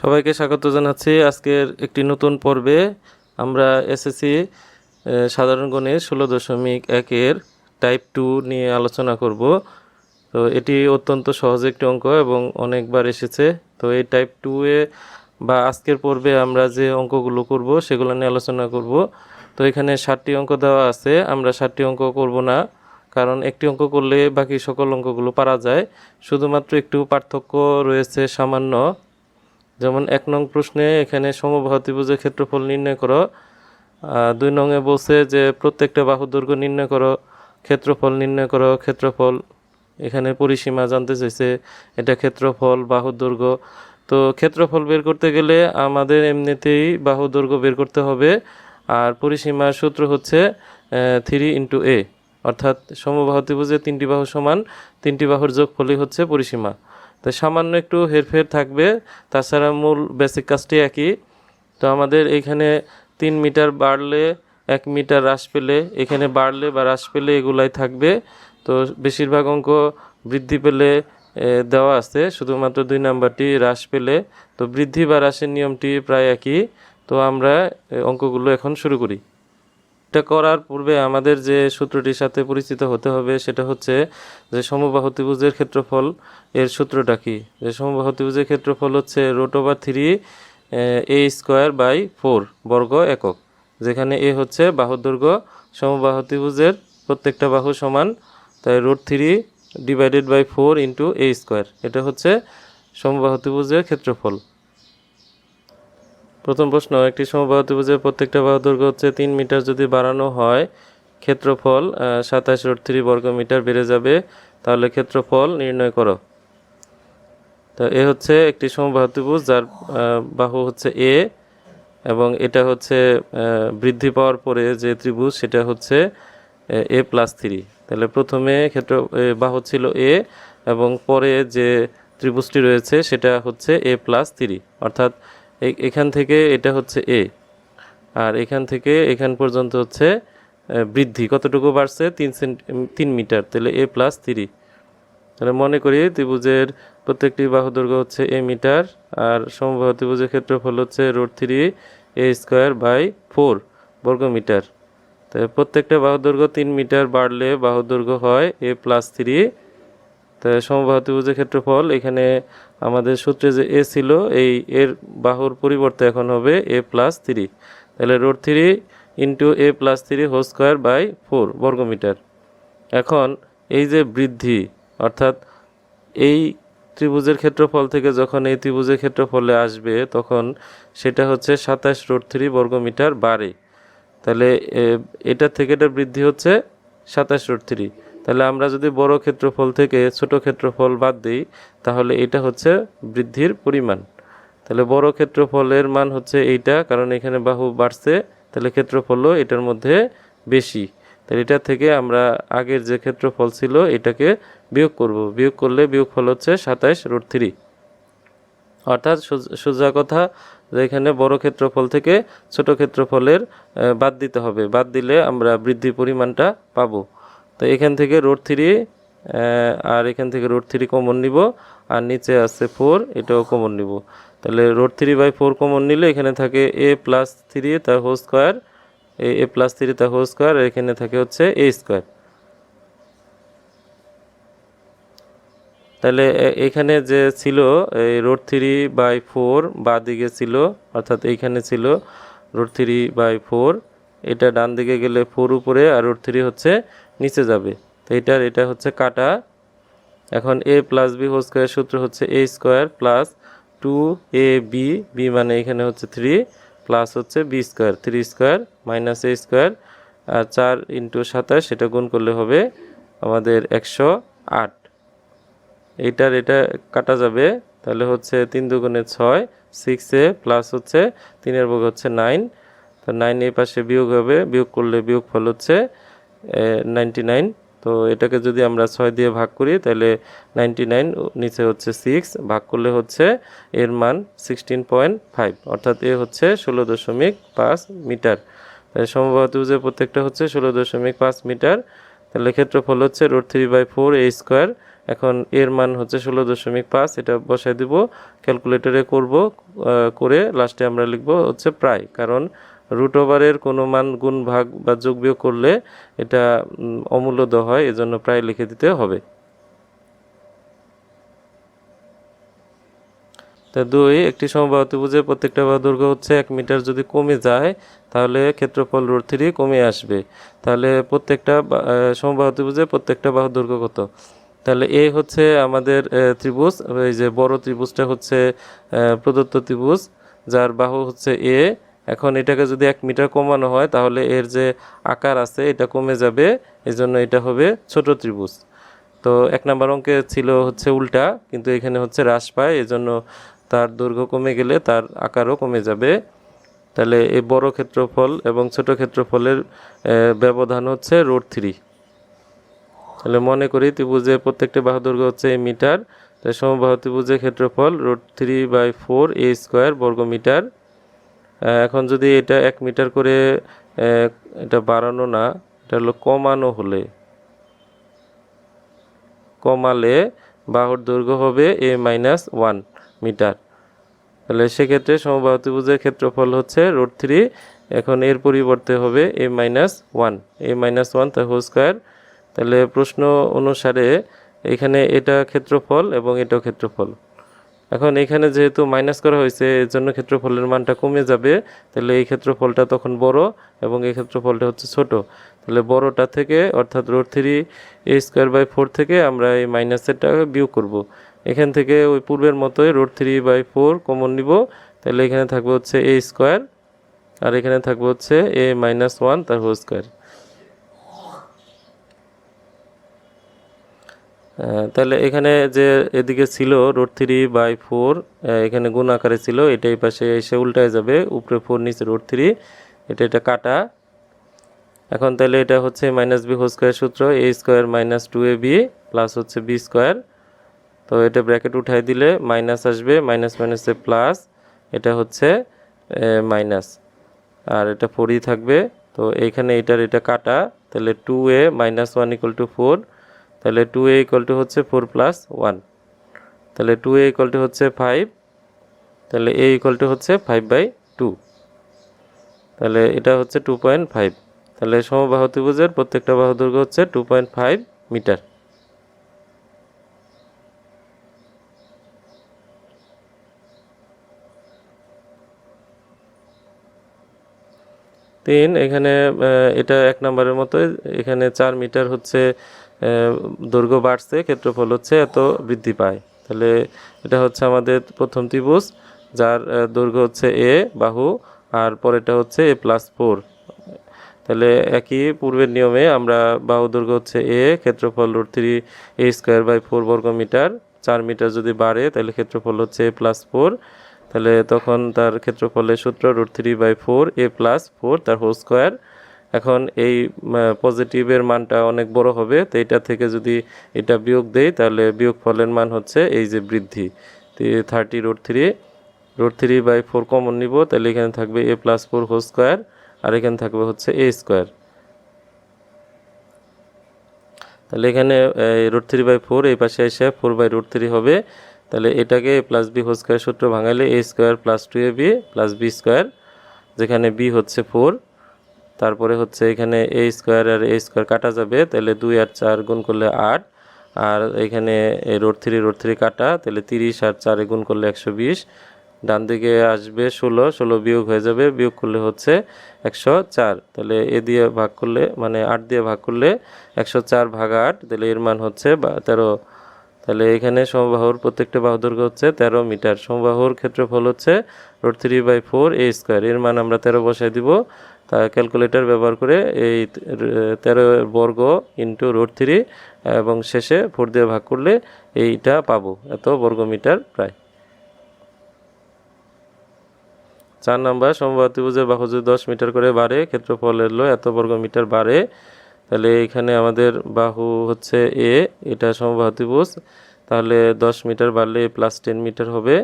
সবাইকে স্বাগত জানাচ্ছি আজকের একটি নতুন পর্বে। আমরা এসএসসি সাধারণ গণের ষোলো দশমিক একের টাইপ টু নিয়ে আলোচনা করব। তো এটি অত্যন্ত সহজ একটি অঙ্ক এবং অনেকবার এসেছে। তো এই টাইপ টু এ বা আজকের পর্বে আমরা যে অঙ্কগুলো করব সেগুলো নিয়ে আলোচনা করব। তো এখানে ষাটটি অঙ্ক দেওয়া আছে, আমরা ষাটটি অঙ্ক করব না, কারণ একটি অঙ্ক করলে বাকি সকল অঙ্কগুলো পারা যায়। শুধুমাত্র একটু পার্থক্য রয়েছে সামান্য। যেমন এক নং প্রশ্নে এখানে সমবাহু ত্রিভুজের ক্ষেত্রফল নির্ণয় করো। দুই নংয়ে বলছে যে প্রত্যেকটা বাহু দৈর্ঘ্য নির্ণয় করো, ক্ষেত্রফল নির্ণয় করো। ক্ষেত্রফল এখানে পরিসীমা জানতে চাইছে, এটা ক্ষেত্রফল বাহু দৈর্ঘ্য। তো ক্ষেত্রফল বের করতে গেলে আমাদের এমনিতেই বাহু দৈর্ঘ্য বের করতে হবে। আর পরিসীমার সূত্র হচ্ছে থ্রি ইন্টু এ অর্থাৎ সমবাহু ত্রিভুজের তিনটি বাহু সমান, তিনটি বাহুর যোগফলই হচ্ছে পরিসীমা। তো সামান্য একটু হেরফের থাকবে। তাছাড়া মূল বেসিক কাজটি একই। তো আমাদের এখানে তিন মিটার বাড়লে, এক মিটার হ্রাস পেলে, এখানে বাড়লে বা হ্রাস পেলে এগুলাই থাকবে। তো বেশিরভাগ অঙ্ক বৃদ্ধি পেলে দেওয়া আছে। শুধুমাত্র দুই নাম্বারটি হ্রাস পেলে। তো বৃদ্ধি বা হ্রাসের নিয়মটি প্রায় একই। তো আমরা অঙ্কগুলো এখন শুরু করি। এটা করার পূর্বে আমাদের যে সূত্রটির সাথে পরিচিত হতে হবে সেটা হচ্ছে যে সমবাহু ত্রিভুজের ক্ষেত্রফল এর সূত্রটা কি? যে সমবাহু ত্রিভুজের ক্ষেত্রফল হচ্ছে root over three, A square by four বর্গ একক, যেখানে এ হচ্ছে বাহুর দৈর্ঘ্য। সমবাহু ত্রিভুজের প্রত্যেকটা বাহু সমান, তাই root three divided by four into A square, এটা হচ্ছে সমবাহু ত্রিভুজের ক্ষেত্রফল। প্রথম প্রশ্ন, একটি সমবাহু ত্রিভুজের প্রত্যেকটা বাহু দৈর্ঘ্য হচ্ছে তিন মিটার। যদি বাড়ানো হয়, ক্ষেত্রফল সাতাশ রোড থ্রি বর্গ মিটার বেড়ে যাবে। তাহলে ক্ষেত্রফল নির্ণয় করো। তো এ হচ্ছে একটি সমবাহু ত্রিভুজ, যার বাহু হচ্ছে এ এবং এটা হচ্ছে বৃদ্ধি পাওয়ার পরে যে ত্রিভুজ, সেটা হচ্ছে, এ প্লাস থ্রি। তাহলে প্রথমে ক্ষেত্র বাহু ছিল এ এবং পরে যে ত্রিভুজটি রয়েছে, সেটা হচ্ছে এ প্লাস থ্রি। অর্থাৎ এখান থেকে এটা হচ্ছে এ আর এখান থেকে এখান পর্যন্ত হচ্ছে বৃদ্ধি। কতটুকু বাড়ছে? তিন সেন্ট তিন মিটার। তাহলে এ প্লাস থ্রি তাহলে মনে করি ত্রিভুজের প্রত্যেকটি বাহু দৈর্ঘ্য হচ্ছে এ মিটার, আর সমবাহু ত্রিভুজের ক্ষেত্রফল হচ্ছে root three A square by four বর্গ মিটার। তো প্রত্যেকটা বাহু দৈর্ঘ্য তিন মিটার বাড়লে বাহু দৈর্ঘ্য হয় এ প্লাস থ্রি তো সমবাহু ত্রিভুজের ক্ষেত্রফল, এখানে আমাদের সূত্রে যে এ ছিল, এই এর বাহুর পরিবর্তে এখন হবে এ প্লাস থ্রি তাহলে root three into A plus three whole square by four বর্গমিটার। এখন এই যে বৃদ্ধি, অর্থাৎ এই ত্রিভুজের ক্ষেত্রফল থেকে যখন এই ত্রিভুজের ক্ষেত্রফলে আসবে, তখন সেটা হচ্ছে সাতাশ রোড থ্রি বর্গমিটার বাড়ে তাহলে এটা থেকে এটা বৃদ্ধি হচ্ছে সাতাশ রোড থ্রি তাহলে আমরা যদি বড় ক্ষেত্রফল থেকে ছোট ক্ষেত্রফল বাদ দিই, তাহলে এটা হচ্ছে বৃদ্ধির পরিমাণ। তাহলে বড় ক্ষেত্রফলের মান হচ্ছে এইটা, কারণ এখানে বাহু বাড়ছে, তাহলে ক্ষেত্রফলও এটার মধ্যে বেশি। তাহলে এটা থেকে আমরা আগের যে ক্ষেত্রফল ছিল, এটাকে বিয়োগ করব। বিয়োগ করলে বিয়োগফল হচ্ছে সাতাইশ রুট থ্রি। অর্থাৎ সোজ- সোজা কথা, যে এখানে বড় ক্ষেত্রফল থেকে ছোট ক্ষেত্রফলের বাদ দিতে হবে। বাদ দিলে আমরা বৃদ্ধি পরিমাণটা পাবো। তো এখান থেকে রোড থ্রি আর এখান থেকে রোড থ্রি কমন নিব, আর নিচে আছে ফোর এটাও কমন নিব। তাহলে root three by four common নিলে এখানে থাকে এ প্লাস থ্রি তার whole square A plus three তার হোল স্কোয়ার আর এখানে থাকে হচ্ছে এ স্কোয়ার তাহলে এখানে যে ছিল, এই রোড থ্রি বাই ফোর বা দিকে ছিল, অর্থাৎ এইখানে ছিল রোড থ্রি বাই ফোর এটা ডান দিকে গেলে ফোর উপরে, আর রোড থ্রি হচ্ছে নিচে যাবে। তো এটার, এটা হচ্ছে কাটা। এখন A plus B whole square সূত্র হচ্ছে A square plus two A B B মানে এখানে হচ্ছে থ্রি প্লাস হচ্ছে B square three square minus A square আর চার ইন্টু সাতাশ সেটা গুণ করলে হবে আমাদের একশো আট। এইটার, এটা কাটা যাবে, তাহলে হচ্ছে তিন দুগুণে ছয় সিক্স এ প্লাস হচ্ছে, তিনের বর্গ হচ্ছে নাইন তো নাইন এই পাশে বিয়োগ হবে, বিয়োগ করলে বিয়োগ ফল হচ্ছে নাইনটি নাইন তো এটাকে যদি আমরা ছয় দিয়ে ভাগ করি, তাহলে নাইনটি নাইন নিচে হচ্ছে সিক্স ভাগ করলে হচ্ছে এর মান সিক্সটিন পয়েন্ট ফাইভ অর্থাৎ এ হচ্ছে ষোলো দশমিক পাঁচ মিটার। তাই সমবাহু ত্রিভুজের প্রত্যেকটা হচ্ছে ষোলো দশমিক পাঁচ মিটার। তাহলে ক্ষেত্রফল হচ্ছে root three by four A square. এখন এর মান হচ্ছে ষোলো দশমিক পাঁচ, এটা বসাই দিব। ক্যালকুলেটরে করব করে লাস্টে আমরা লিখব হচ্ছে প্রায়। কারণ রুট ওভারের কোনো মান গুণ ভাগ বা যোগ বিয়োগ করলে এটা উম, অমূল্য দ হয় এজন্য প্রায় লিখে দিতে হবে। তা দুই একটি সমবাহু ত্রিভুজের প্রত্যেকটা বাহু দৈর্ঘ্য হচ্ছে এক মিটার। যদি কমে যায় তাহলে ক্ষেত্রফল রুট থ্রি কমে আসবে। তাহলে প্রত্যেকটা সমবাহু ত্রিভুজের প্রত্যেকটা বাহু দৈর্ঘ্য কত? তাহলে এ হচ্ছে আমাদের ত্রিভুজ। এই যে বড় ত্রিভুজটা হচ্ছে প্রদত্ত ত্রিভুজ যার বাহু হচ্ছে এ। এখন এটাকে যদি এক মিটার কমানো হয় তাহলে এর যে আকার আছে এটা কমে যাবে। এজন্য এটা হবে ছোট ত্রিভুজ। তো এক নম্বর অঙ্কে ছিল হচ্ছে উল্টা কিন্তু এখানে হচ্ছে হ্রাস পায়। এজন্য তার দৈর্ঘ্য কমে গেলে তার আকারও কমে যাবে। তাহলে এই বড় ক্ষেত্রফল এবং ছোট ক্ষেত্রফলের ব্যবধান হচ্ছে রোড থ্রি। তাহলে মনে করি ত্রিভুজের প্রত্যেকটা বাহু দৈর্ঘ্য হচ্ছে এই মিটার। তাই সমবাহু ত্রিভুজের ক্ষেত্রফল root three by four A square বর্গ মিটার আহ, এখন যদি এটা এক মিটার করে এটা বাড়ানো না, এটা হলো কমানো হলে। কমালে বাহুর দৈর্ঘ্য হবে এ মাইনাস ওয়ান মিটার। তাহলে সেক্ষেত্রে সমবাহু ত্রিভুজের ক্ষেত্রফল হচ্ছে রোড থ্রি এখন এর পরিবর্তে হবে A minus one A minus one তার হোল স্কোয়ার তাহলে প্রশ্ন অনুসারে এখানে এটা ক্ষেত্রফল এবং এটাও ক্ষেত্রফল। এখন এখানে যেহেতু মাইনাস করা হয়েছে এর জন্য ক্ষেত্রফলের মানটা কমে যাবে। তাহলে এই ক্ষেত্রফলটা তখন বড় এবং এই ক্ষেত্রফলটা হচ্ছে ছোট। তাহলে বড়টা থেকে, অর্থাৎ root three A square by four থেকে আমরা এই মাইনাসেরটা বিয়োগ করব। এখান থেকে ওই পূর্বের মতোই root three by four common নিব। তাহলে এখানে থাকবে হচ্ছে এ স্কোয়ার, আর এখানে থাকবে হচ্ছে এ মাইনাস ওয়ান, তার হোল স্কোয়ার। তাহলে এখানে যে এদিকে ছিল রোড থ্রি বাই ফোর এখানে গুণ আকারে ছিল, এটা এই পাশে এসে উল্টায় যাবে, উপরে ফোর, নিচে রোড থ্রি, এটা এটা কাটা। এখন তাহলে এটা হচ্ছে মাইনাস বি হোল স্কোয়ার সূত্র A square minus two A B plus হচ্ছে বি স্কোয়ার তো এটা ব্র্যাকেট উঠাই দিলে মাইনাস আসবে মাইনাস মাইনাসে প্লাস এটা হচ্ছে মাইনাস আর এটা ফোরই থাকবে, তো এইখানে এটার এটা কাটা, তাহলে two A minus one equal to four তাহলে টু এ ইকুয়াল টু হচ্ছে ফোর প্লাস ওয়ান তাহলে টু এ ইকুয়াল টু হচ্ছে ফাইভ তাহলে এ ইকুয়াল টু হচ্ছে ফাইভ বাই টু তাহলে এটা হচ্ছে টু পয়েন্ট ফাইভ তাহলে সমবাহু ত্রিভুজের প্রত্যেকটা বাহু দৈর্ঘ্য হচ্ছে টু পয়েন্ট ফাইভ মিটার। তিন, এখানে এটা এক নম্বরের মতো এখানে চার মিটার হচ্ছে দৈর্ঘ্য বাড়ছে, ক্ষেত্রফল হচ্ছে এত বৃদ্ধি পায়। তাহলে এটা হচ্ছে আমাদের প্রথম ত্রিভুজ, যার দৈর্ঘ্য হচ্ছে এ, বাহু, আর পরেরটা হচ্ছে এ প্লাস ফোর তাহলে একই পূর্বের নিয়মে আমরা বাহু দৈর্ঘ্য হচ্ছে এ, ক্ষেত্রফল root three A square by four বর্গ মিটার চার মিটার যদি বাড়ে, তাহলে ক্ষেত্রফল হচ্ছে এ প্লাস ফোর তাহলে তখন তার ক্ষেত্রফলের সূত্র root three by four A plus four তার হোল স্কোয়ার এখন এই পজিটিভের মানটা অনেক বড় হবে, তো এটা থেকে যদি এটা বিয়োগ দেই, তাহলে বিয়োগ ফলের মান হচ্ছে এই যে বৃদ্ধি। Thirty root three root three by four common নিব, তাহলে এখানে থাকবে A plus four whole square আর এখানে থাকবে হচ্ছে এ স্কোয়ার তাহলে এখানে রোড থ্রি বাই ফোর এই পাশে এসে ফোর বাই রোড থ্রি হবে। তাহলে এটাকে প্লাস বি হোল স্কোয়ার সূত্র ভাঙালে A square plus two A B plus B square যেখানে বি হচ্ছে ফোর তারপরে হচ্ছে এখানে এ স্কোয়ার আর এ স্কোয়ার কাটা যাবে, তাহলে দুই আর চার গুণ করলে আট, আর এখানে রোড থ্রি রোড থ্রি কাটা, তাহলে তিরিশ আর চারে গুণ করলে একশো বিশ। ডান দিকে আসবে ষোলো ষোলো বিয়োগ হয়ে যাবে, বিয়োগ করলে হচ্ছে একশো চার। তাহলে এ দিয়ে ভাগ করলে মানে আট দিয়ে ভাগ করলে একশো চার ভাগ আট, তাহলে এর মান হচ্ছে তেরো তাহলে এখানে সমবাহুর প্রত্যেকটা বাহু দৈর্ঘ্য হচ্ছে তেরো মিটার। সমবাহুর ক্ষেত্রফল হচ্ছে root three by four A square. এর মান আমরা তেরো বসাই দিব। তা ক্যালকুলেটর ব্যবহার করে এই তেরো বর্গ ইন্টু রোড থ্রি এবং শেষে ফোর দিয়ে ভাগ করলে এইটা পাবো। এত বর্গ মিটার প্রায়। চার নাম্বার, সমবাহু ত্রিভুজের বাহু যদি দশ মিটার করে বাড়ে ক্ষেত্রফল এলো এত বর্গ মিটার বাড়ে তাহলে এখানে আমাদের বাহু হচ্ছে এ, এটা সমবাহু তাহলে দশ মিটার বাড়লে প্লাস টেন মিটার হবে।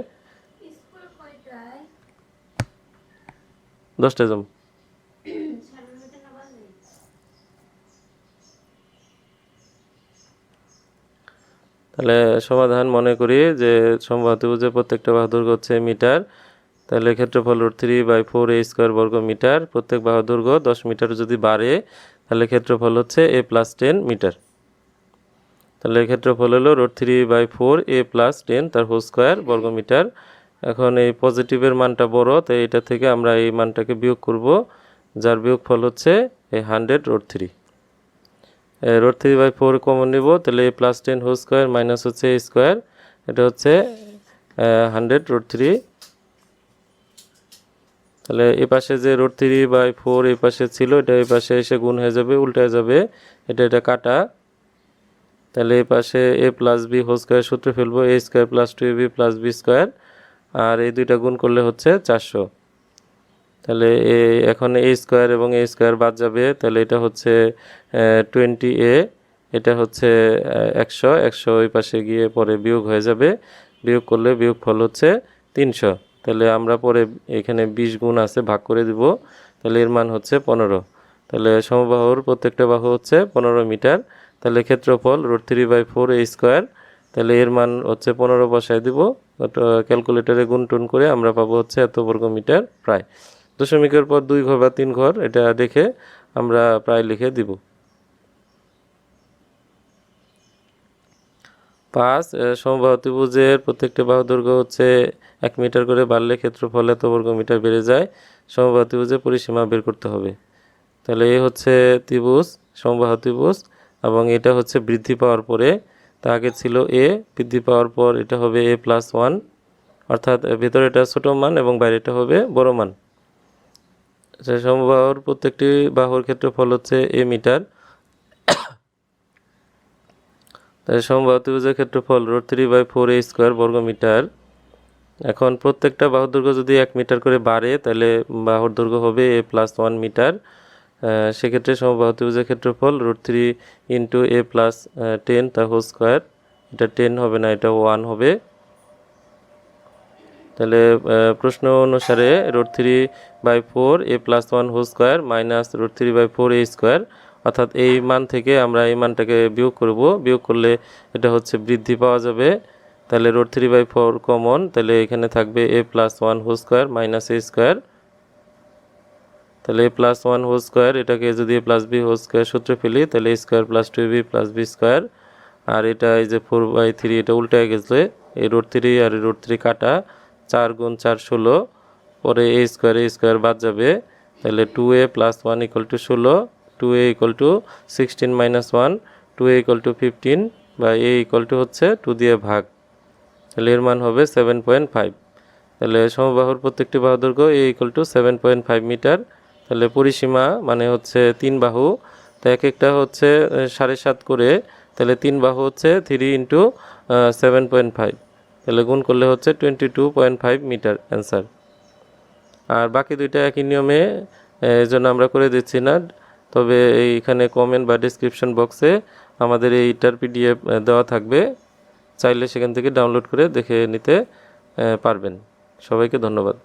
দশটা জম। তাহলে সমাধান মনে করি যে সমবাহু ত্রিভুজের প্রত্যেকটা বাহু দৈর্ঘ্য হচ্ছে মিটার। তাহলে ক্ষেত্রফল root three by four A square বর্গ মিটার। প্রত্যেক বাহু দৈর্ঘ্য দশ মিটার যদি বাড়ে তাহলে ক্ষেত্রফল হচ্ছে এ প্লাস টেন মিটার তাহলে ক্ষেত্রফল হলো root three by four A plus ten তার হোল স্কোয়ার বর্গ মিটার এখন এই পজিটিভের মানটা বড়, তাই এটা থেকে আমরা এই মানটাকে বিয়োগ করব, যার বিয়োগ ফল হচ্ছে এই hundred root three root three by four common নিব, তাহলে A plus ten whole square minus হচ্ছে এ স্কোয়ার এটা হচ্ছে হান্ড্রেড রোড থ্রি তাহলে এ পাশে যে রোড থ্রি বাই ফোর এই পাশে ছিল, এটা এই পাশে এসে গুণ হয়ে যাবে উল্টে যাবে। এটা এটা কাটা। তাহলে এ পাশে A plus B whole square সূত্র ফেলব A square plus two B plus B square আর এই দুইটা গুণ করলে হচ্ছে চারশো। তাহলে এ, এখন এ স্কোয়ার এবং এ স্কোয়ার বাদ যাবে, তাহলে এটা হচ্ছে টোয়েন্টি এ এটা হচ্ছে একশো একশো ওই পাশে গিয়ে পরে বিয়োগ হয়ে যাবে। বিয়োগ করলে বিয়োগ ফল হচ্ছে তিনশো। তাহলে আমরা পরে এখানে বিশ গুণ আছে, ভাগ করে দিব। তাহলে এর মান হচ্ছে পনেরো। তাহলে সমবাহুর প্রত্যেকটা বাহু হচ্ছে পনেরো মিটার। তাহলে ক্ষেত্রফল root three by four A square. তাহলে এর মান হচ্ছে পনেরো বসায় দিব। ক্যালকুলেটারে গুণ টুন করে আমরা পাবো হচ্ছে এত বর্গ মিটার প্রায়। দশমিকের পর দুই ঘর বা তিন ঘর, এটা দেখে আমরা প্রায় লিখে দিব। পাঁচ সমবাহু ত্রিভুজের প্রত্যেকটা বাহু দৈর্ঘ্য হচ্ছে এক মিটার করে বাড়লে ক্ষেত্রফল এত বর্গ মিটার বেড়ে যায়। সমবাহু ত্রিভুজের পরিসীমা বের করতে হবে। তাহলে এ হচ্ছে ত্রিভুজ সমবাহু ত্রিভুজ এবং এটা হচ্ছে বৃদ্ধি পাওয়ার পরে তা আগে ছিল এ বৃদ্ধি পাওয়ার পর এটা হবে এ প্লাস ওয়ান অর্থাৎ ভেতরে এটা ছোটো মান এবং বাইরেটা হবে বড় মান। আচ্ছা, সমবাহুর প্রত্যেকটি বাহুর ক্ষেত্রফল হচ্ছে এ মিটার। তাহলে সমবাহু ত্রিভুজের ক্ষেত্রফল root three by four A square বর্গ মিটার এখন প্রত্যেকটা বাহুর দৈর্ঘ্য যদি এক মিটার করে বাড়ে, তাহলে বাহুর দৈর্ঘ্য হবে এ প্লাস ওয়ান মিটার। সেক্ষেত্রে সমবাহু ত্রিভুজের ক্ষেত্রফল root three into A plus ten তা হোল স্কোয়ার এটা টেন হবে না, এটা ওয়ান হবে। তাহলে প্রশ্ন অনুসারে root three by four A plus one whole square minus root three by four A square অর্থাৎ এই মান থেকে আমরা এই মানটাকে বিয়োগ করব। বিয়োগ করলে এটা হচ্ছে বৃদ্ধি পাওয়া যাবে। তাহলে root three by four common, তাহলে এখানে থাকবে A plus one whole square minus A square. তাহলে A plus one whole square, এটাকে যদি A plus B whole square সূত্রে ফেলি, তাহলে A square plus two B plus B square. আর এটা এই যে ফোর বাই থ্রি, এটা উল্টে গেছে। এই রোড থ্রি আর রোড থ্রি কাটা, চার গুণ চার ষোলো। পরে এ স্কোয়ার এ স্কোয়ার বাদ যাবে। তাহলে two A plus one equal to ষোলো। Two A equal to sixteen minus one two A equal to fifteen বা এ ইকুয়াল টু হচ্ছে টু দিয়ে ভাগ। তাহলে এর মান হবে সেভেন পয়েন্ট ফাইভ তাহলে সমবাহুর প্রত্যেকটি বাহু দৈর্ঘ্য A equal to seven point five metre তাহলে পরিসীমা মানে হচ্ছে তিন বাহু। তো এক একটা হচ্ছে সাড়ে সাত করে। তাহলে তিন বাহু হচ্ছে three into seven point five তাহলে গুণ করলে হচ্ছে twenty two point five metre answer আর বাকি দুইটা একই নিয়মে এই জন্য আমরা করে দিচ্ছি না। তবে এইখানে কমেন্ট বা ডিসক্রিপশন বক্সে আমাদের এইটার পিডিএফ দেওয়া থাকবে। চাইলে সেখান থেকে ডাউনলোড করে দেখে নিতে পারবেন। সবাইকে ধন্যবাদ।